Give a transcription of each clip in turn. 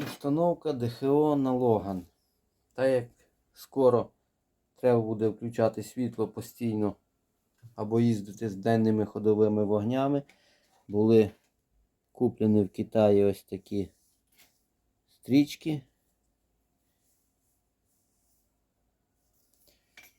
Установка ДХО на Логан. Та як скоро треба буде включати світло постійно або їздити з денними ходовими вогнями, були куплені в Китаї ось такі стрічки.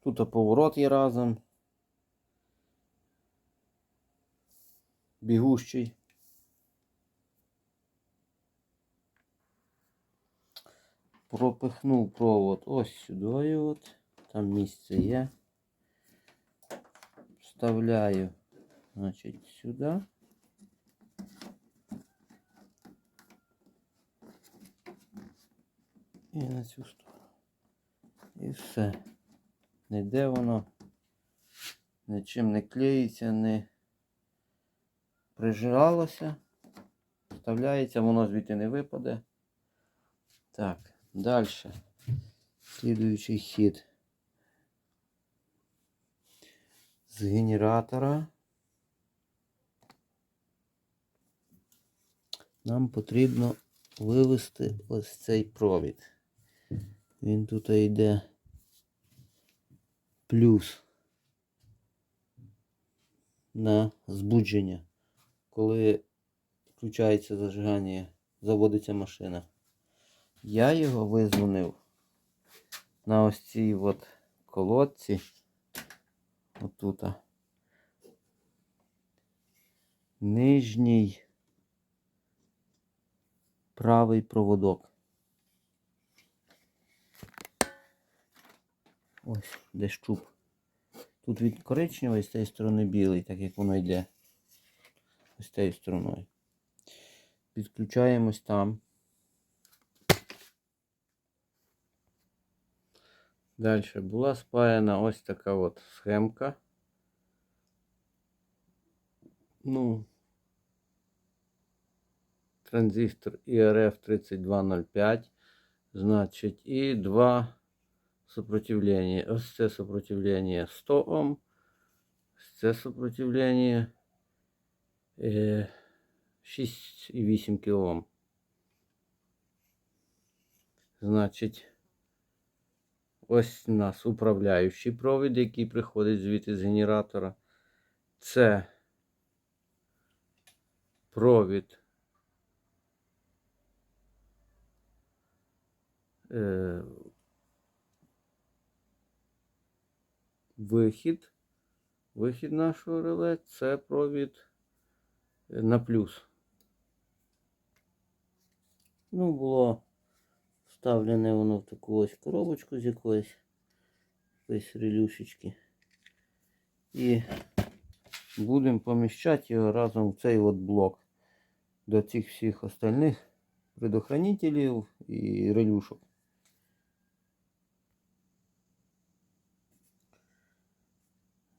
Тут поворот є разом. Бігущий. Пропихнув провод ось сюди. От. Там місце є. Вставляю, значить, сюди. І на цю сторону. І все. Ніде воно нічим не клеїться, не прижиралося. Вставляється, воно звідти не випаде. Так, далі. Слідуючий хід. З генератора нам потрібно вивести ось цей провід. Він тут йде плюс на збудження, коли включається зажигання, заводиться машина. Я його визвонив на ось цій от колодці. Отут. Нижній правий проводок. Ось де щуп. Тут він коричневий, з цієї сторони білий, так як воно йде. Ось цією стороною. Підключаємось там. Далі була спаяна ось така от схемка. Ну, транзистор IRF 3205. Значить, і два сопротивлення. Ось це сопротивлення 100 Ом. Ось це сопротивлення е, 6,8 кОм. Значить, ось у нас управляючий провід, який приходить звідти з генератора. Це провід е, вихід. Вихід нашого реле це провід е, на плюс. Ну, було вставлене воно в таку ось коробочку з якоїсь релюшечки. І будемо поміщати його разом в цей от блок до цих всіх остальних предохранителів і релюшок.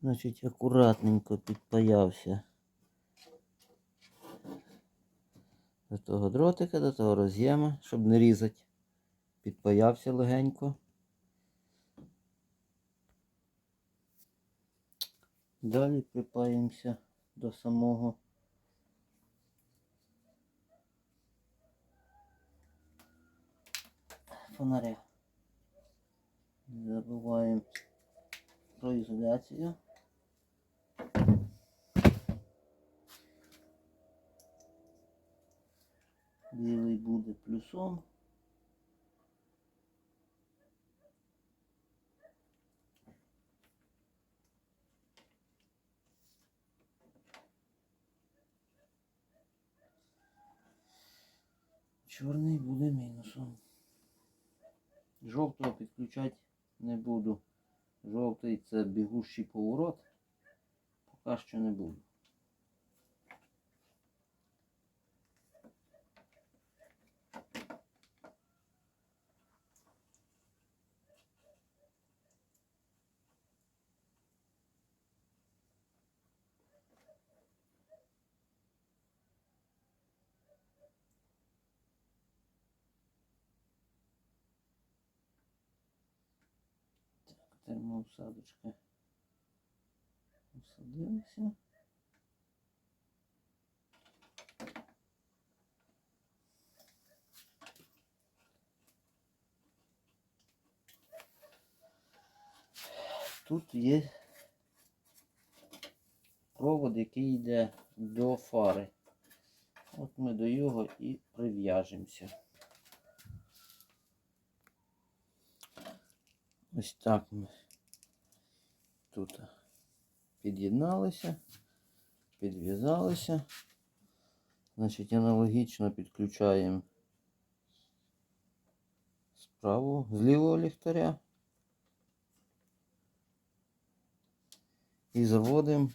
Значить, акуратненько підпаявся до того дротика, до того роз'єма, щоб не різати. Підпаявся легенько. Далі припаємося до самого фонаря. Забуваємо про ізоляцію. Білий буде плюсом. Чорний буде мінусом. Жовтого підключати не буду. Жовтий це бігущий поворот. Поки що не буду. термоусадочки усадилися. Тут є провод, який йде до фари. От ми до його і прив'яжемося. Ось так ми тут під'єдналися, підв'язалися. Значить, аналогічно підключаємо справу з лівого ліхтаря і заводимо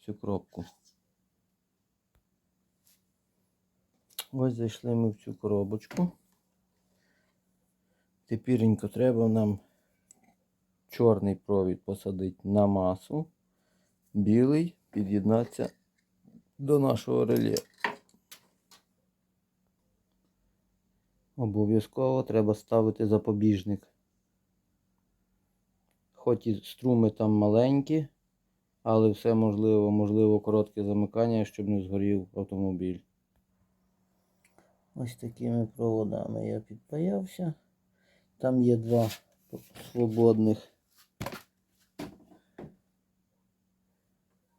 цю кропку. Ось зайшли ми в цю коробочку. Тепіренько треба нам чорний провід посадити на масу, білий під'єднатися до нашого реле. Обов'язково треба ставити запобіжник. Хоч і струми там маленькі, але все можливо, можливо коротке замикання, щоб не згорів автомобіль. Ось такими проводами я підпаявся. Там є два свободних.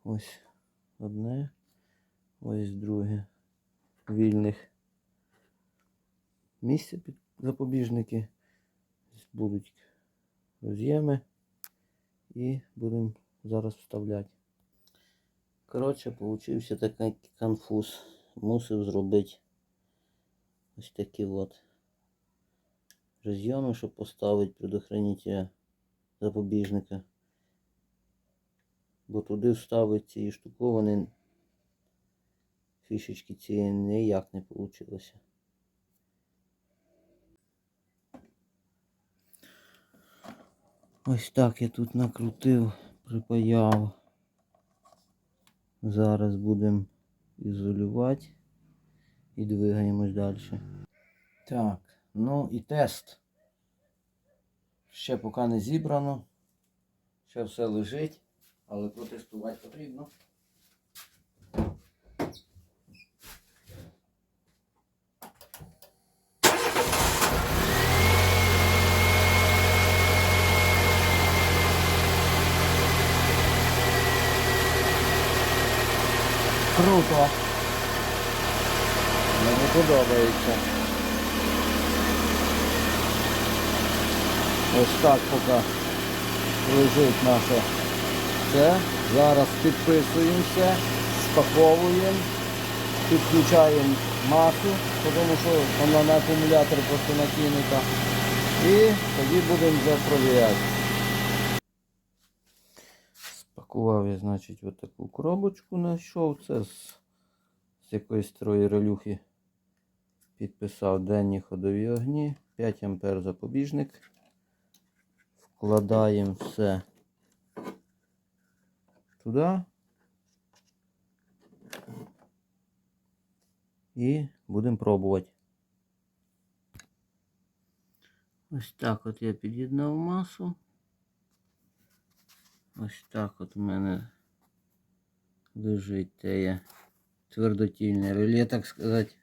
Ось одне, ось друге. Вільних місця під запобіжники. Будуть роз'єми і будемо зараз вставляти. Коротше, получився такий конфуз. Мусив зробити ось такі от роз'єми, щоб поставити предохранителя запобіжника. Бо туди вставити ці штуковини фішечки ці ніяк не вийшло. Ось так я тут накрутив, припаяв. Зараз будемо ізолювати і двигаємось далі. Так, ну і тест. Ще поки не зібрано. Ще все лежить, але протестувати потрібно. Круто. Мені подобається. Ось так поки лежить наше все. Зараз підписуємося, спаковуємо, підключаємо масу, тому що вона на акумулятор просто накинута. І тоді будемо вже провіряти. Спакував я, значить, от таку коробочку знайшов. Це з, з якоїсь старої релюхи підписав денні ходові огні. 5 ампер запобіжник. Вкладаємо все туди. І будемо пробувати. Ось так от я під'єднав масу. Ось так от у мене лежить те твердотільне реле, так сказати.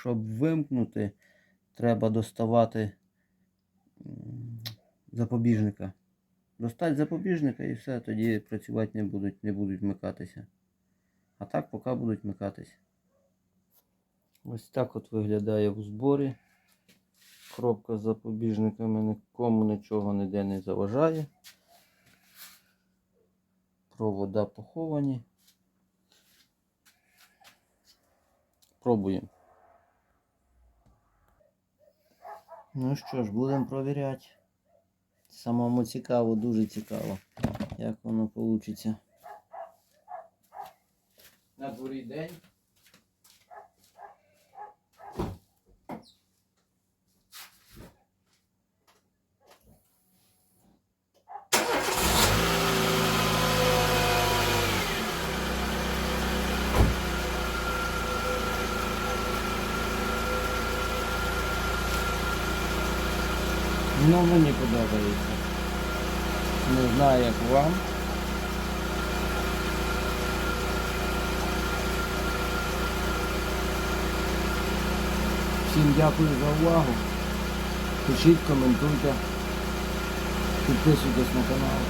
Щоб вимкнути, треба доставати запобіжника. Достать запобіжника і все, тоді працювати не будуть, не будуть вмикатися. А так поки будуть вмикатися. Ось так от виглядає в зборі. Коробка з запобіжниками нікому нічого ніде не заважає. Провода поховані. Пробуємо. Ну що ж, будемо провіряти. Самому цікаво, дуже цікаво, як воно вийде. На дворі день. Ну мені подобається. Не знаю як вам. Всім дякую за увагу. Пишіть, коментуйте, підписуйтесь на канал.